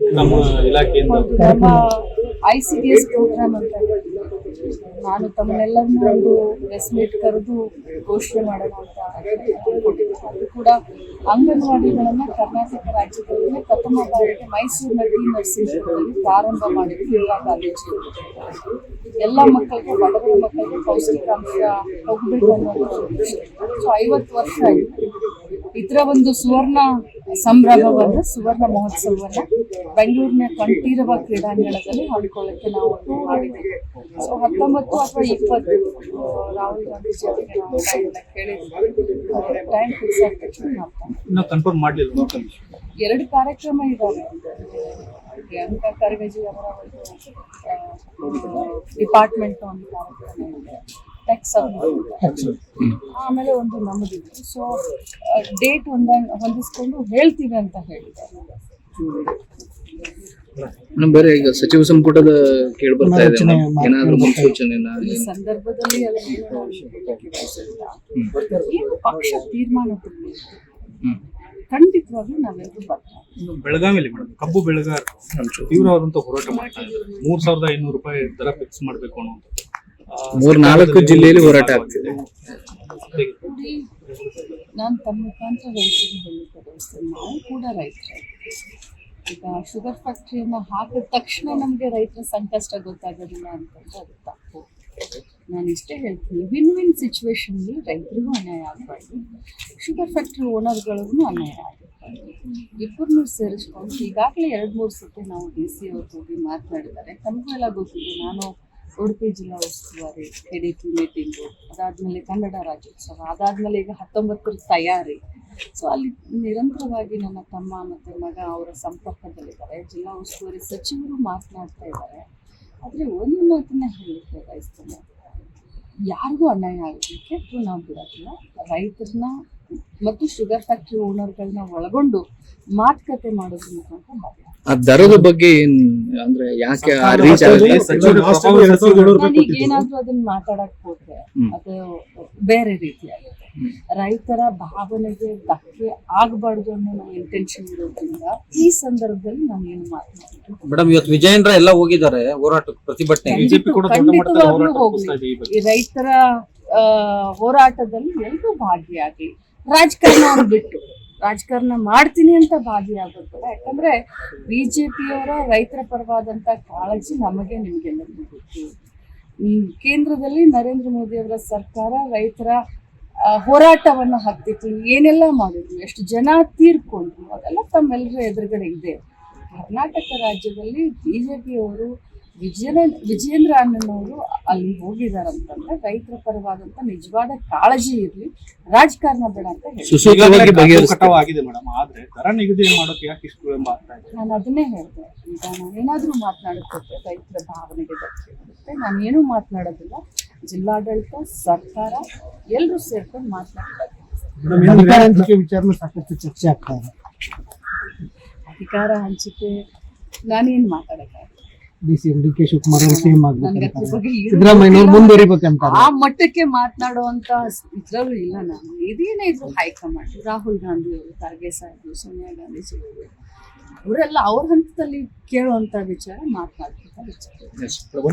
ನಮ್ಮ ಇಲಾಖೆಯಿಂದ I C D S program ಅಂತ. ನಾನು ತಮ್ಮನ್ನೆಲ್ಲರನ್ನೂ ಒಂದು ಪ್ರೆಸ್ ಮೀಟ್ ಕರೆದು ಘೋಷಣೆ ಮಾಡೋಣ ಅಂತ. ಅದು ಕೂಡ ಅಂಗನವಾಡಿಗಳನ್ನ ಕರ್ನಾಟಕ ರಾಜ್ಯದಲ್ಲಿ ಪ್ರಥಮ ಬಾರಿಗೆ ಮೈಸೂರಿನ ನರ್ಸಿಂಗ್ ನರಸೀಪುರದಲ್ಲಿ ಪ್ರಾರಂಭ ಮಾಡಿದ್ರು ಇಂದಿರಾ ಕಾಲೇಜು ಎಲ್ಲ ಮಕ್ಕಳಿಗೆ, ಬಡವರ ಮಕ್ಕಳಿಗೆ ಪೌಷ್ಟಿಕಾಂಶ ಹೋಗ್ಬೇಕು ಅನ್ನೋದು ಸೊ ಐವತ್ತು ವರ್ಷ ಇದರ ಒಂದು ಸುವರ್ಣ ಸಂಭ್ರಮವನ್ನು ಸುವರ್ಣ ಮಹೋತ್ಸವವನ್ನು ಬೆಂಗಳೂರಿನ ಕಂಠೀರವ ಕ್ರೀಡಾಂಗಣದಲ್ಲಿ ಹಮ್ಮಿಕೊಳ್ಳಕ್ಕೆ ನಾವು ಮಾಡಿದ್ದೀವಿ. ಸೊ ಹತ್ತೊಂಬತ್ತು ಅಥವಾ ಇಪ್ಪತ್ತು ರಾಹುಲ್ ಗಾಂಧೀಜಿ ಅವರಿಗೆ ನಾವು ಕೇಳಿದ್ವಿ ಟೈಮ್ ಫಿಕ್ಸ್ ಆದ ತಕ್ಷಣ ಕನ್ಫರ್ಮ್ ಮಾಡಲಿಲ್ಲ ಎರಡು ಕಾರ್ಯಕ್ರಮ ಇದ್ದಾವೆ. ಪ್ರಿಯಾಂಕಾ ಖರ್ಗೆಜಿ ಅವರ ಒಂದು ಡಿಪಾರ್ಟ್ಮೆಂಟ್ ಒಂದು ಕಾರ್ಯಕ್ರಮ ಇದೆ. ಟೆಕ್ಸ್ ಆಮೇಲೆ ಒಂದು ನಮ್ಮದು. ಸೊ ಡೇಟ್ ಒಂದ ಹೊಂದಿಸ್ಕೊಂಡು ಹೇಳ್ತೀವಿ ಅಂತ ಹೇಳಿದ್ದಾರೆ ಬೇರೆ ಈಗ ಸಚಿವ ಸಂಪುಟದ ಕೇಳಿ ಬರ್ತಾ ಇದೆ ಏನಾದರೂ ಏನಾದ್ರೂ? ಮುನ್ಸೂಚನೆನ ಈ ಸಂದರ್ಭದಲ್ಲಿ. ಏನು ಪಕ್ಷ ತೀರ್ಮಾನ. ಖಂಡಿತವಾಗ್ಲೂ ನಾವೆಲ್ಲರೂ ಇನ್ನು ಬೆಳಗಾವಿಯಲ್ಲಿ ಮೇಡಮ್ ಕಬ್ಬು ಬೆಳೆಗಾರರು ತೀವ್ರವಾದಂತ ಹೋರಾಟ ಮಾಡ್ತಾ ಇದ್ದಾರೆ. ಮೂರ್ ಸಾವಿರದ ಐನೂರು ರೂಪಾಯಿ ದರ ಫಿಕ್ಸ್ ಮಾಡಬೇಕು ಅನ್ನುವಂಥದ್ದು. ಆ, ಮೂರ್ ನಾಲ್ಕು ಜಿಲ್ಲೆಯಲ್ಲಿ ಹೋರಾಟ ಆಗ್ತಿದೆ. ನಾನು ತಮ್ಮ ಮುಖಾಂತರ ರೈತರಿಗೆ ಹೇಳಲಿಕ್ಕೆ ಬಯಸ್ತೇನೆ ನಾವು ಕೂಡ ರೈತರು. ಈಗ ಶುಗರ್ ಫ್ಯಾಕ್ಟ್ರಿಯನ್ನ ಹಾಕಿದ ತಕ್ಷಣ ನಮಗೆ ರೈತರ ಸಂಕಷ್ಟ ಗೊತ್ತಾಗೋದಿಲ್ಲ ಅಂತಂದ್ರೆ ಅದು ತಪ್ಪು. ನಾನು ಇಷ್ಟೇ ಹೇಳ್ತೀನಿ ವಿನ್ ವಿನ್ ಸಿಚುವೇಶನ್ಲಿ ರೈತರಿಗೂ ಅನ್ಯಾಯ ಆಗಬಾರ್ದು. ಶುಗರ್ ಫ್ಯಾಕ್ಟ್ರಿ ಓನರ್ಗಳಿಗೂ ಅನ್ಯಾಯ ಆಗಬಾರ್ದು. ಇಬ್ಬರನ್ನೂ ಸೇರಿಸ್ಕೊಂಡು ಈಗಾಗಲೇ ಎರಡು ಮೂರು ಸತಿ ನಾವು ಡಿ ಸಿ ಅವ್ರು ಹೋಗಿ ಮಾತನಾಡಿದ್ದಾರೆ. ತಮಗೂ ಎಲ್ಲ ಗೊತ್ತಿದೆ. ನಾನು ಉಡುಪಿ ಜಿಲ್ಲಾ ಉಸ್ತುವಾರಿ ಎಡಿಪಿ ಮೀಟಿಂಗು, ಅದಾದಮೇಲೆ ಕನ್ನಡ ರಾಜ್ಯೋತ್ಸವ, ಅದಾದಮೇಲೆ ಈಗ ಹತ್ತೊಂಬತ್ತರ ತಯಾರಿ. ಸೊ ಅಲ್ಲಿ ನಿರಂತರವಾಗಿ ನನ್ನ ತಮ್ಮ ಮತ್ತು ಮಗ ಅವರ ಸಂಪರ್ಕದಲ್ಲಿದ್ದಾರೆ. ಜಿಲ್ಲಾ ಉಸ್ತುವಾರಿ ಸಚಿವರು ಮಾತನಾಡ್ತಾ ಇದ್ದಾರೆ. ಆದರೆ ಒಂದು ಮಾತನ್ನ ಹೇಳಲಿಕ್ಕೆ ಬಯಸ್ತೇನೆ. ಯಾರಿಗೂ ಅನ್ಯಾಯ ಆಗೋದಕ್ಕೆ ನಾವು ಬಿಡೋದಿಲ್ಲ. ರೈತರನ್ನ ಮತ್ತು ಶುಗರ್ ಫ್ಯಾಕ್ಟ್ರಿ ಓನರ್ಗಳನ್ನ ಒಳಗೊಂಡು ಮಾತುಕತೆ ಮಾಡೋದ್ರ ಮುಖಾಂತರ. ಆ ದರದ ಬಗ್ಗೆ ಏನ್ ಅಂದ್ರೆ ಯಾಕೆ ರೀಚ್ ಆಗುತ್ತೆ ಸಚಿವರು ನಾನೀಗ ಏನಾದ್ರೂ ಅದನ್ನ ಮಾತಾಡಕ್ ಹೋದ್ರೆ ಅದು ಬೇರೆ ರೀತಿ ರೈತರ ಭಾವನೆಗೆ ಧಕ್ಕೆ ಆಗ್ಬಾರ್ದು ಅನ್ನೋ ನಮ್ಮ ಇಂಟೆನ್ಷನ್ ಇರೋದ್ರಿಂದ ಈ ಸಂದರ್ಭದಲ್ಲಿ ನಾನು ಏನು ಮಾತನಾಡಿದ್ರು ಮೇಡಮ್ ಇವತ್ತು ವಿಜಯೇಂದ್ರ ಎಲ್ಲ ಹೋಗಿದ್ದಾರೆ ಹೋರಾಟಕ್ಕೆ ಪ್ರತಿಭಟನೆಗೆ ಬಿಜೆಪಿ ಕೂಡ ದೊಡ್ಡ ಮಟ್ಟದಲ್ಲಿ ಹೋರಾಟ ಹೋಗ್ಲಿ. ಇದೆ ಈ ಬಗ್ಗೆ. ಈ ರೈತರ ಆ, ಹೋರಾಟದಲ್ಲಿ ಎಲ್ಲರೂ ಭಾಗಿಯಾಗಿ ರಾಜಕಾರಣ ಬಿಟ್ಟು ರಾಜಕಾರಣ ಮಾಡ್ತೀನಿ ಅಂತ ಭಾಗಿಯಾಗಬೇಕು ಯಾಕಂದ್ರೆ ಬಿ ಜೆ ಪಿಯವರ ರೈತರ ಪರವಾದಂತ ಕಾಳಜಿ ನಮಗೆ ನಿಮಗೆಲ್ಲರಿಗೂ ಗೊತ್ತು. ಕೇಂದ್ರದಲ್ಲಿ ನರೇಂದ್ರ ಮೋದಿ ಅವರ ಸರ್ಕಾರ ರೈತರ ಹೋರಾಟವನ್ನು ಹತ್ತಿತ್ತು ಏನೆಲ್ಲ ಮಾಡಿದ್ರು? ಎಷ್ಟು ಜನ ತೀರ್ಕೊಂಡ್ರು? ಅದೆಲ್ಲ ತಮ್ಮೆಲ್ಲರ ಎದುರುಗಡೆ ಇದೆ. ಕರ್ನಾಟಕ ರಾಜ್ಯದಲ್ಲಿ ಬಿಜೆಪಿಯವರು ವಿಜಯನ ವಿಜಯೇಂದ್ರ ಅನ್ನೋರು ಅಲ್ಲಿ ಹೋಗಿದಾರಂತಂದ್ರೆ ರೈತರ ಪರವಾದಂತ ನಿಜವಾದ ಕಾಳಜಿ ಇರ್ಲಿ ರಾಜಕಾರಣ ಬೇಡ ಅಂತ ಹೇಳಿ. ಮೇಡಮ್ ಆದ್ರೆ ದರ ನಿಗದಿ ಮಾಡೋಕೆ ಯಾಕೆ ಇಷ್ಟು ವಿಳಂಬ ಆಗ್ತಾ ಇದೆ? ನಾನು ಅದನ್ನೇ ಹೇಳಿದೆ. ಈಗ ನಾನು ಏನಾದ್ರೂ ಮಾತನಾಡುತ್ತೆ ರೈತರ ಭಾವನೆಗೆ ಧಕ್ಕೆ ಬರುತ್ತೆ. ನಾನು ಏನು ಮಾತನಾಡೋದಿಲ್ಲ. ಜಿಲ್ಲಾಡಳಿತ ಸರ್ಕಾರ ಎಲ್ಲರೂ ಸೇರ್ಕೊಂಡು ಮಾತನಾಡ್ತಾರೆ. ವಿಚಾರನೂ ಸಾಕಷ್ಟು ಚರ್ಚೆ ಆಗ್ತಾ ಇದೆ. ಅಧಿಕಾರ ಹಂಚಿಕೆ ನಾನೇನು ಮಾತಾಡಕ್ಕೆ D C M D K Shivakumar ಅವರು ಸಿಎಂ ನನ್ಗೆ ಅದ್ರ ಆಗ್ಬೇಕು ಸಿದ್ದರಾಮಯ್ಯ ಅವರು ಮುಂದುವರಿಬೇಕಂತ ಆ ಮಟ್ಟಕ್ಕೆ ಮಾತನಾಡುವಂತ ಇದ್ರಲ್ಲೂ ಇಲ್ಲ ನಾನು. ಇದೇನೇ ಇದ್ರು ಹೈಕಮಾಂಡ್ ರಾಹುಲ್ ಗಾಂಧಿ ಅವರು ಖರ್ಗೆ ಸಾಹೇಬರು ಸೋನಿಯಾ ಗಾಂಧಿ ಅವರು ಅವರೆಲ್ಲ ಅವ್ರ ಹಂತದಲ್ಲಿ ಕೇಳುವಂತ ವಿಚಾರ ಮಾತನಾಡುವಂತ ವಿಚಾರ.